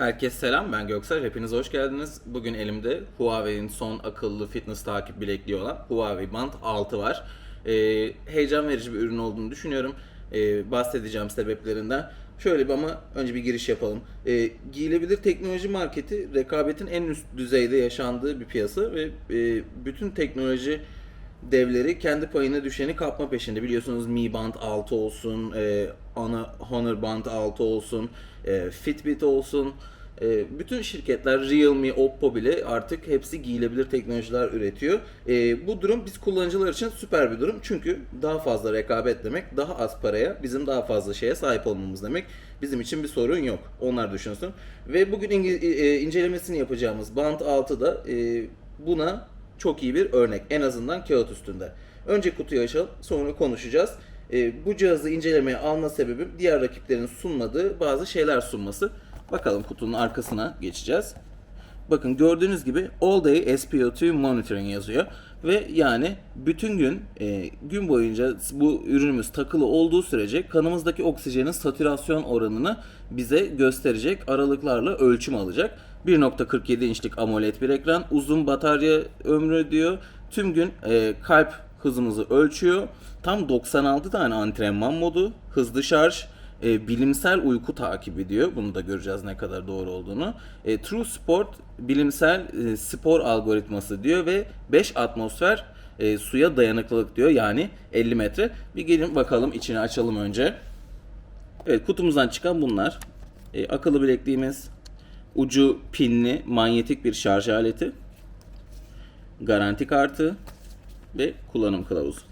Herkese selam ben Göksel. Hepiniz hoş geldiniz. Bugün elimde Huawei'nin son akıllı fitness takip bilekliği olan Huawei Band 6 var. Ee, heyecan verici bir ürün olduğunu düşünüyorum. Ee, bahsedeceğim sebeplerinden. Şöyle bir ama önce bir giriş yapalım. Ee, giyilebilir teknoloji marketi rekabetin en üst düzeyde yaşandığı bir piyasa ve e, bütün teknoloji devleri kendi payına düşeni kapma peşinde. Biliyorsunuz Mi Band 6 olsun, e, Honor Band 6 olsun, e, Fitbit olsun. E, bütün şirketler Realme, Oppo bile artık hepsi giyilebilir teknolojiler üretiyor. E, bu durum biz kullanıcılar için süper bir durum. Çünkü daha fazla rekabet demek, daha az paraya bizim daha fazla şeye sahip olmamız demek. Bizim için bir sorun yok. Onlar düşünsün. Ve bugün e, incelemesini yapacağımız Band 6'da e, buna çok iyi bir örnek. En azından kağıt üstünde. Önce kutuyu açalım, sonra konuşacağız. Ee, bu cihazı incelemeye alma sebebim diğer rakiplerin sunmadığı bazı şeyler sunması. Bakalım kutunun arkasına geçeceğiz. Bakın gördüğünüz gibi All Day SpO2 Monitoring yazıyor. Ve yani bütün gün e, gün boyunca bu ürünümüz takılı olduğu sürece kanımızdaki oksijenin satürasyon oranını bize gösterecek aralıklarla ölçüm alacak. 1.47 inçlik AMOLED bir ekran, uzun batarya ömrü diyor. Tüm gün e, kalp hızımızı ölçüyor. Tam 96 tane antrenman modu, hızlı şarj, e, bilimsel uyku takibi diyor. Bunu da göreceğiz ne kadar doğru olduğunu. E, True Sport bilimsel e, spor algoritması diyor ve 5 atmosfer e, suya dayanıklılık diyor. Yani 50 metre. Bir gelin bakalım içini açalım önce. Evet kutumuzdan çıkan bunlar. E, akıllı bilekliğimiz, ucu pinli manyetik bir şarj aleti, garanti kartı ve kullanım kılavuzu.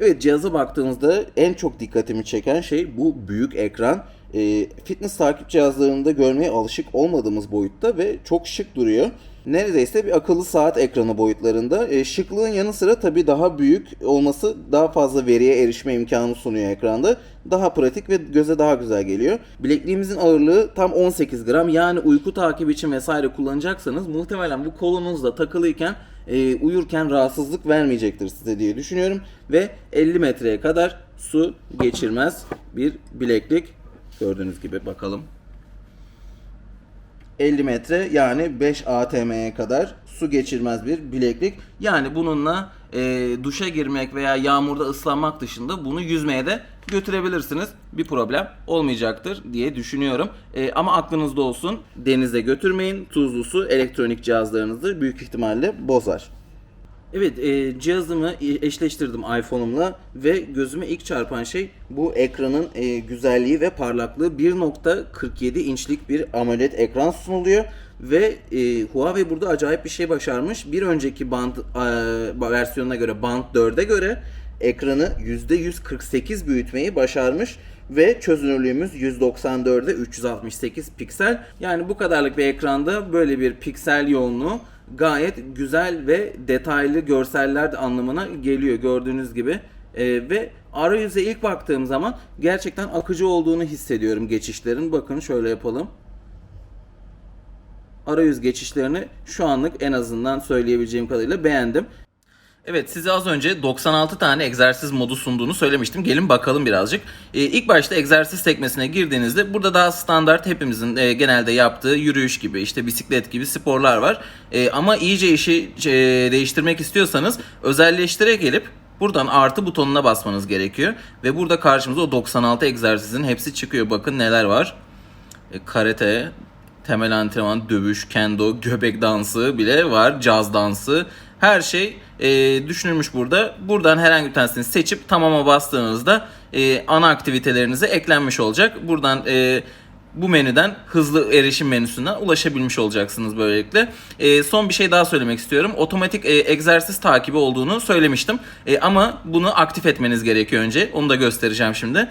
Evet cihaza baktığımızda en çok dikkatimi çeken şey bu büyük ekran. E, fitness takip cihazlarında görmeye alışık olmadığımız boyutta ve çok şık duruyor. Neredeyse bir akıllı saat ekranı boyutlarında. E, şıklığın yanı sıra tabii daha büyük olması daha fazla veriye erişme imkanı sunuyor ekranda. Daha pratik ve göze daha güzel geliyor. Bilekliğimizin ağırlığı tam 18 gram. Yani uyku takibi için vesaire kullanacaksanız muhtemelen bu kolunuzda takılıyken e, uyurken rahatsızlık vermeyecektir size diye düşünüyorum. Ve 50 metreye kadar su geçirmez bir bileklik. Gördüğünüz gibi bakalım. 50 metre yani 5 ATM'ye kadar su geçirmez bir bileklik. Yani bununla e, duşa girmek veya yağmurda ıslanmak dışında bunu yüzmeye de götürebilirsiniz. Bir problem olmayacaktır diye düşünüyorum. E, ama aklınızda olsun denize götürmeyin. Tuzlu su elektronik cihazlarınızı büyük ihtimalle bozar. Evet e, cihazımı eşleştirdim iPhone'umla ve gözüme ilk çarpan şey bu ekranın e, güzelliği ve parlaklığı 1.47 inçlik bir AMOLED ekran sunuluyor ve e, Huawei burada acayip bir şey başarmış. Bir önceki Band e, versiyonuna göre Band 4'e göre ekranı %148 büyütmeyi başarmış ve çözünürlüğümüz 194'e 368 piksel. Yani bu kadarlık bir ekranda böyle bir piksel yoğunluğu gayet güzel ve detaylı görseller de anlamına geliyor gördüğünüz gibi. Ee, ve arayüze ilk baktığım zaman gerçekten akıcı olduğunu hissediyorum geçişlerin. Bakın şöyle yapalım. Arayüz geçişlerini şu anlık en azından söyleyebileceğim kadarıyla beğendim. Evet size az önce 96 tane egzersiz modu sunduğunu söylemiştim. Gelin bakalım birazcık. Ee, ilk başta egzersiz sekmesine girdiğinizde burada daha standart hepimizin e, genelde yaptığı yürüyüş gibi işte bisiklet gibi sporlar var. E, ama iyice işi e, değiştirmek istiyorsanız özelleştire gelip buradan artı butonuna basmanız gerekiyor. Ve burada karşımıza o 96 egzersizin hepsi çıkıyor. Bakın neler var. E, karate, temel antrenman, dövüş, kendo, göbek dansı bile var. Caz dansı. Her şey e, düşünülmüş burada. Buradan herhangi bir tanesini seçip tamama bastığınızda e, ana aktivitelerinize eklenmiş olacak. Buradan e, bu menüden hızlı erişim menüsünden ulaşabilmiş olacaksınız böylelikle. E, son bir şey daha söylemek istiyorum. Otomatik e, egzersiz takibi olduğunu söylemiştim. E, ama bunu aktif etmeniz gerekiyor önce. Onu da göstereceğim şimdi.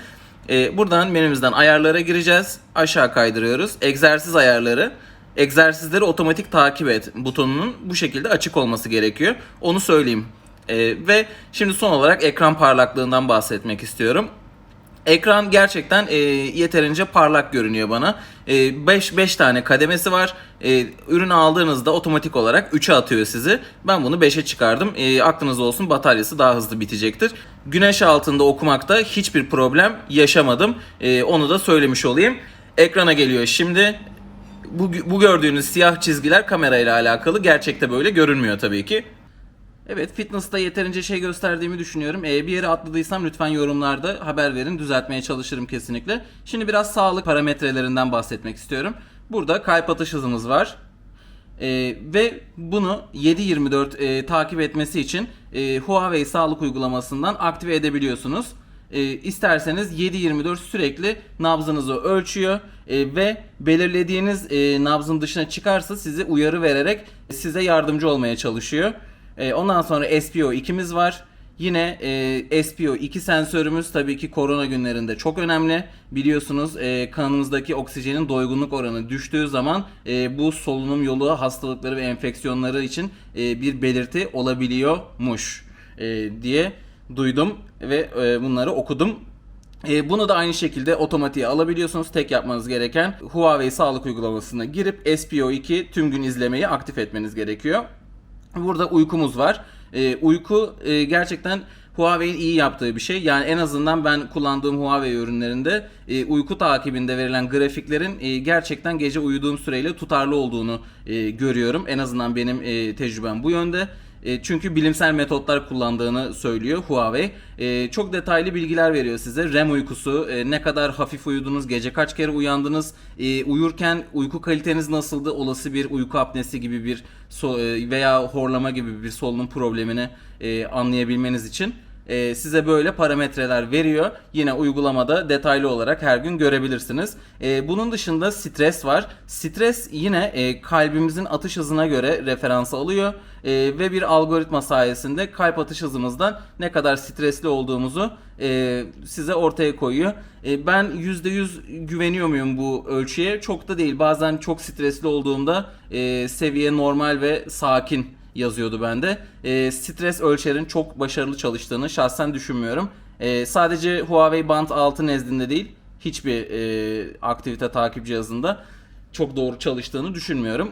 E, buradan menümüzden ayarlara gireceğiz. Aşağı kaydırıyoruz. Egzersiz ayarları. Egzersizleri otomatik takip et butonunun bu şekilde açık olması gerekiyor. Onu söyleyeyim. E, ve şimdi son olarak ekran parlaklığından bahsetmek istiyorum. Ekran gerçekten e, yeterince parlak görünüyor bana. 5 e, 5 tane kademesi var. E, ürünü aldığınızda otomatik olarak 3'e atıyor sizi. Ben bunu 5'e çıkardım. E, aklınızda olsun bataryası daha hızlı bitecektir. Güneş altında okumakta hiçbir problem yaşamadım. E, onu da söylemiş olayım. Ekrana geliyor şimdi. Bu, bu gördüğünüz siyah çizgiler kamerayla alakalı. Gerçekte böyle görünmüyor tabii ki. Evet fitness'ta yeterince şey gösterdiğimi düşünüyorum. Ee, bir yere atladıysam lütfen yorumlarda haber verin. Düzeltmeye çalışırım kesinlikle. Şimdi biraz sağlık parametrelerinden bahsetmek istiyorum. Burada kalp atış hızımız var. Ee, ve bunu 7/24 e, takip etmesi için e, Huawei sağlık uygulamasından aktive edebiliyorsunuz. E, isterseniz 7/24 sürekli nabzınızı ölçüyor e, ve belirlediğiniz e, nabzın dışına çıkarsa sizi uyarı vererek size yardımcı olmaya çalışıyor. E, ondan sonra SPO2'miz var. Yine e, SPO2 sensörümüz tabii ki korona günlerinde çok önemli. Biliyorsunuz e, kanımızdaki oksijenin doygunluk oranı düştüğü zaman e, bu solunum yolu hastalıkları ve enfeksiyonları için e, bir belirti olabiliyormuş e, diye duydum ve e, bunları okudum. E, bunu da aynı şekilde otomatiğe alabiliyorsunuz. Tek yapmanız gereken Huawei sağlık uygulamasına girip SPO2 tüm gün izlemeyi aktif etmeniz gerekiyor. Burada uykumuz var. Ee, uyku e, gerçekten Huawei'in iyi yaptığı bir şey. Yani en azından ben kullandığım Huawei ürünlerinde e, uyku takibinde verilen grafiklerin e, gerçekten gece uyuduğum süreyle tutarlı olduğunu e, görüyorum. En azından benim e, tecrübem bu yönde. E, çünkü bilimsel metotlar kullandığını söylüyor Huawei. E, çok detaylı bilgiler veriyor size. REM uykusu, e, ne kadar hafif uyudunuz, gece kaç kere uyandınız, e, uyurken uyku kaliteniz nasıldı, olası bir uyku apnesi gibi bir so- e, veya horlama gibi bir solunum problemini e, anlayabilmeniz için e, size böyle parametreler veriyor. Yine uygulamada detaylı olarak her gün görebilirsiniz. E, bunun dışında stres var. Stres yine e, kalbimizin atış hızına göre referans alıyor E, ve bir algoritma sayesinde kalp atış hızımızdan ne kadar stresli olduğumuzu e, size ortaya koyuyor. E, ben %100 güveniyor muyum bu ölçüye? Çok da değil. Bazen çok stresli olduğumda e, seviye normal ve sakin yazıyordu bende. E, stres ölçerin çok başarılı çalıştığını şahsen düşünmüyorum. E, sadece Huawei Band 6 nezdinde değil, hiçbir e, aktivite takip cihazında çok doğru çalıştığını düşünmüyorum.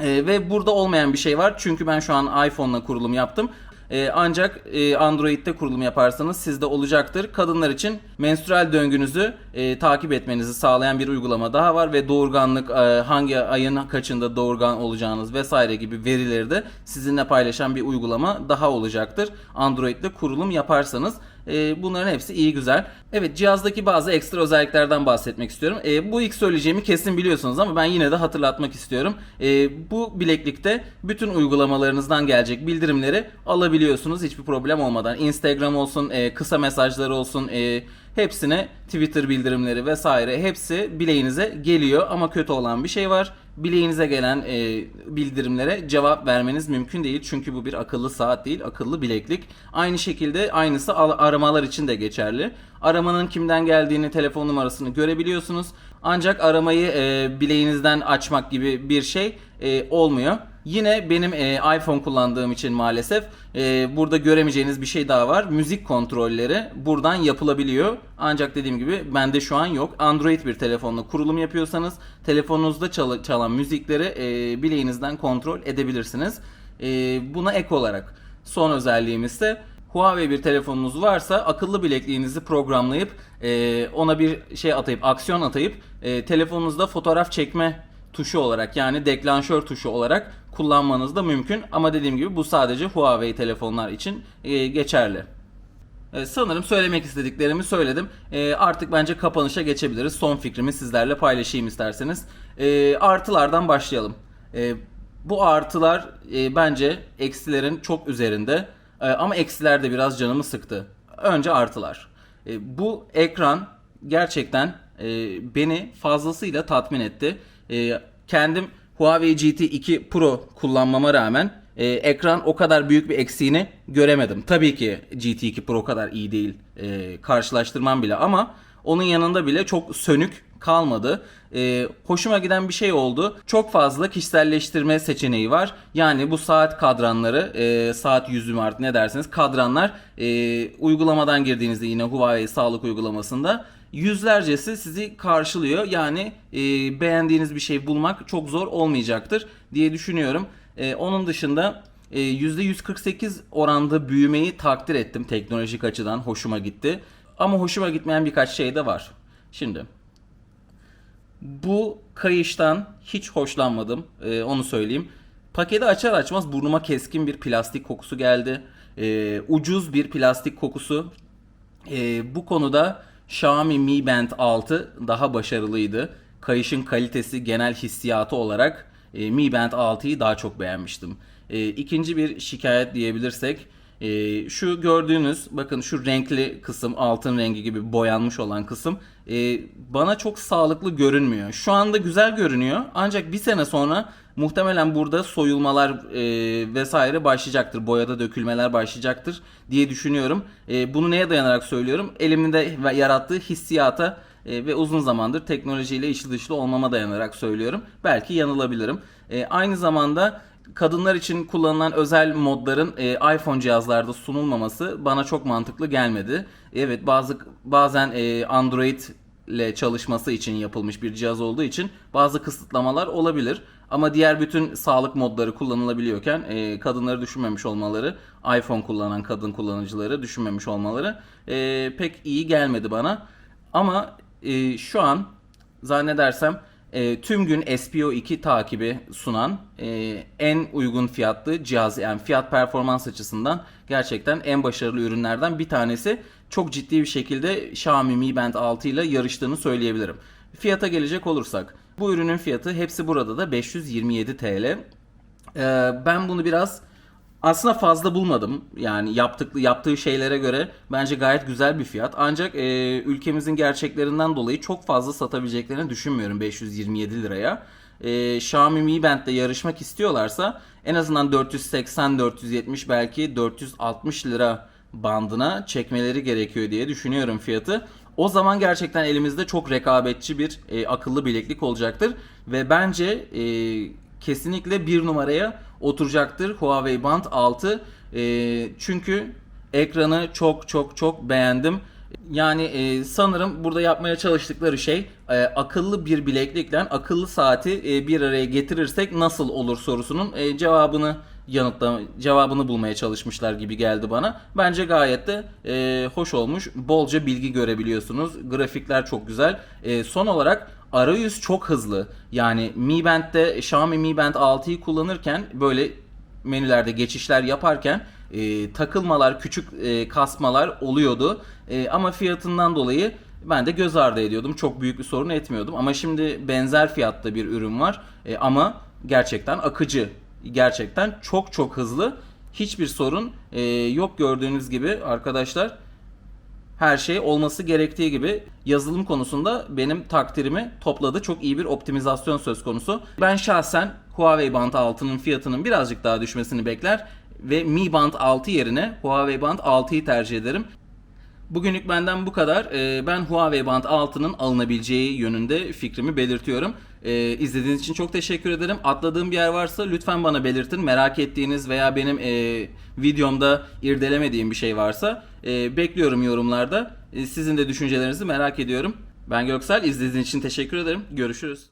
E, ve burada olmayan bir şey var. Çünkü ben şu an iPhone'la kurulum yaptım. E, ancak e, Android'de kurulum yaparsanız sizde olacaktır. Kadınlar için menstrual döngünüzü e, takip etmenizi sağlayan bir uygulama daha var ve doğurganlık e, hangi ayın kaçında doğurgan olacağınız vesaire gibi verileri de sizinle paylaşan bir uygulama daha olacaktır. Android'de kurulum yaparsanız e, bunların hepsi iyi güzel. Evet cihazdaki bazı ekstra özelliklerden bahsetmek istiyorum. E, bu ilk söyleyeceğimi kesin biliyorsunuz ama ben yine de hatırlatmak istiyorum. E, bu bileklikte bütün uygulamalarınızdan gelecek bildirimleri alabiliyorsunuz hiçbir problem olmadan. Instagram olsun, e, kısa mesajlar olsun, e, hepsine Twitter bildirimleri vesaire hepsi bileğinize geliyor ama kötü olan bir şey var. Bileğinize gelen e, bildirimlere cevap vermeniz mümkün değil çünkü bu bir akıllı saat değil, akıllı bileklik. Aynı şekilde aynısı al- aramalar için de geçerli. Aramanın kimden geldiğini, telefon numarasını görebiliyorsunuz. Ancak aramayı e, bileğinizden açmak gibi bir şey e, olmuyor. Yine benim e, iPhone kullandığım için maalesef e, burada göremeyeceğiniz bir şey daha var. Müzik kontrolleri buradan yapılabiliyor. Ancak dediğim gibi bende şu an yok. Android bir telefonla kurulum yapıyorsanız telefonunuzda çal- çalan müzikleri e, bileğinizden kontrol edebilirsiniz. E, buna ek olarak son özelliğimiz ise Huawei bir telefonunuz varsa akıllı bilekliğinizi programlayıp e, ona bir şey atayıp aksiyon atayıp e, telefonunuzda fotoğraf çekme tuşu olarak yani deklanşör tuşu olarak kullanmanız da mümkün. Ama dediğim gibi bu sadece Huawei telefonlar için e, geçerli. E, sanırım söylemek istediklerimi söyledim. E, artık bence kapanışa geçebiliriz. Son fikrimi sizlerle paylaşayım isterseniz. E, artılardan başlayalım. E, bu artılar e, bence eksilerin çok üzerinde. E, ama eksiler de biraz canımı sıktı. Önce artılar. E, bu ekran gerçekten e, beni fazlasıyla tatmin etti. E, kendim Huawei GT2 Pro kullanmama rağmen e, ekran o kadar büyük bir eksiğini göremedim. Tabii ki GT2 Pro kadar iyi değil e, karşılaştırmam bile ama onun yanında bile çok sönük kalmadı. E, hoşuma giden bir şey oldu. Çok fazla kişiselleştirme seçeneği var. Yani bu saat kadranları, e, saat yüzü artık ne dersiniz kadranlar e, uygulamadan girdiğinizde yine Huawei sağlık uygulamasında yüzlercesi sizi karşılıyor. Yani e, beğendiğiniz bir şey bulmak çok zor olmayacaktır diye düşünüyorum. E, onun dışında e, %148 oranda büyümeyi takdir ettim teknolojik açıdan hoşuma gitti. Ama hoşuma gitmeyen birkaç şey de var. Şimdi Bu kayıştan hiç hoşlanmadım. Ee, onu söyleyeyim. Paketi açar açmaz burnuma keskin bir plastik kokusu geldi. Ee, ucuz bir plastik kokusu. Ee, bu konuda Xiaomi Mi Band 6 daha başarılıydı. Kayışın kalitesi, genel hissiyatı olarak e, Mi Band 6'yı daha çok beğenmiştim. E, ikinci bir şikayet diyebilirsek, e, şu gördüğünüz, bakın şu renkli kısım, altın rengi gibi boyanmış olan kısım e, bana çok sağlıklı görünmüyor. Şu anda güzel görünüyor ancak bir sene sonra muhtemelen burada soyulmalar e, vesaire başlayacaktır. Boyada dökülmeler başlayacaktır diye düşünüyorum. E, bunu neye dayanarak söylüyorum? Elimde yarattığı hissiyata e, ve uzun zamandır teknolojiyle içli dışlı olmama dayanarak söylüyorum. Belki yanılabilirim. E, aynı zamanda kadınlar için kullanılan özel modların e, iPhone cihazlarda sunulmaması bana çok mantıklı gelmedi. Evet bazı bazen e, Android ile çalışması için yapılmış bir cihaz olduğu için bazı kısıtlamalar olabilir. Ama diğer bütün sağlık modları kullanılabiliyorken e, kadınları düşünmemiş olmaları, iPhone kullanan kadın kullanıcıları düşünmemiş olmaları e, pek iyi gelmedi bana. Ama e, şu an zannedersem e, tüm gün SPO2 takibi sunan e, en uygun fiyatlı cihaz yani fiyat performans açısından gerçekten en başarılı ürünlerden bir tanesi. Çok ciddi bir şekilde Xiaomi Mi Band 6 ile yarıştığını söyleyebilirim. Fiyata gelecek olursak bu ürünün fiyatı hepsi burada da 527 TL. Ee, ben bunu biraz aslında fazla bulmadım. Yani yaptık, yaptığı şeylere göre bence gayet güzel bir fiyat. Ancak e, ülkemizin gerçeklerinden dolayı çok fazla satabileceklerini düşünmüyorum 527 liraya. E, Xiaomi Mi Band'le yarışmak istiyorlarsa en azından 480-470 belki 460 lira bandına çekmeleri gerekiyor diye düşünüyorum fiyatı. O zaman gerçekten elimizde çok rekabetçi bir e, akıllı bileklik olacaktır ve bence e, kesinlikle bir numaraya oturacaktır Huawei Band 6. E, çünkü ekranı çok çok çok beğendim. Yani e, sanırım burada yapmaya çalıştıkları şey e, akıllı bir bileklikle akıllı saati e, bir araya getirirsek nasıl olur sorusunun e, cevabını yanıtla cevabını bulmaya çalışmışlar gibi geldi bana. Bence gayet de e, hoş olmuş. Bolca bilgi görebiliyorsunuz. Grafikler çok güzel. E, son olarak arayüz çok hızlı. Yani Mi Band'de Xiaomi Mi Band 6'yı kullanırken böyle menülerde geçişler yaparken e, takılmalar, küçük e, kasmalar oluyordu. E, ama fiyatından dolayı ben de göz ardı ediyordum. Çok büyük bir sorun etmiyordum. Ama şimdi benzer fiyatta bir ürün var. E, ama gerçekten akıcı. Gerçekten çok çok hızlı. Hiçbir sorun e, yok gördüğünüz gibi arkadaşlar her şey olması gerektiği gibi yazılım konusunda benim takdirimi topladı. Çok iyi bir optimizasyon söz konusu. Ben şahsen Huawei Band 6'nın fiyatının birazcık daha düşmesini bekler ve Mi Band 6 yerine Huawei Band 6'yı tercih ederim. Bugünlük benden bu kadar. Ee, Ben Huawei Band 6'nın alınabileceği yönünde fikrimi belirtiyorum. Ee, İzlediğiniz için çok teşekkür ederim. Atladığım bir yer varsa lütfen bana belirtin. Merak ettiğiniz veya benim e, videomda irdelemediğim bir şey varsa e, bekliyorum yorumlarda. E, Sizin de düşüncelerinizi merak ediyorum. Ben Göksel. İzlediğiniz için teşekkür ederim. Görüşürüz.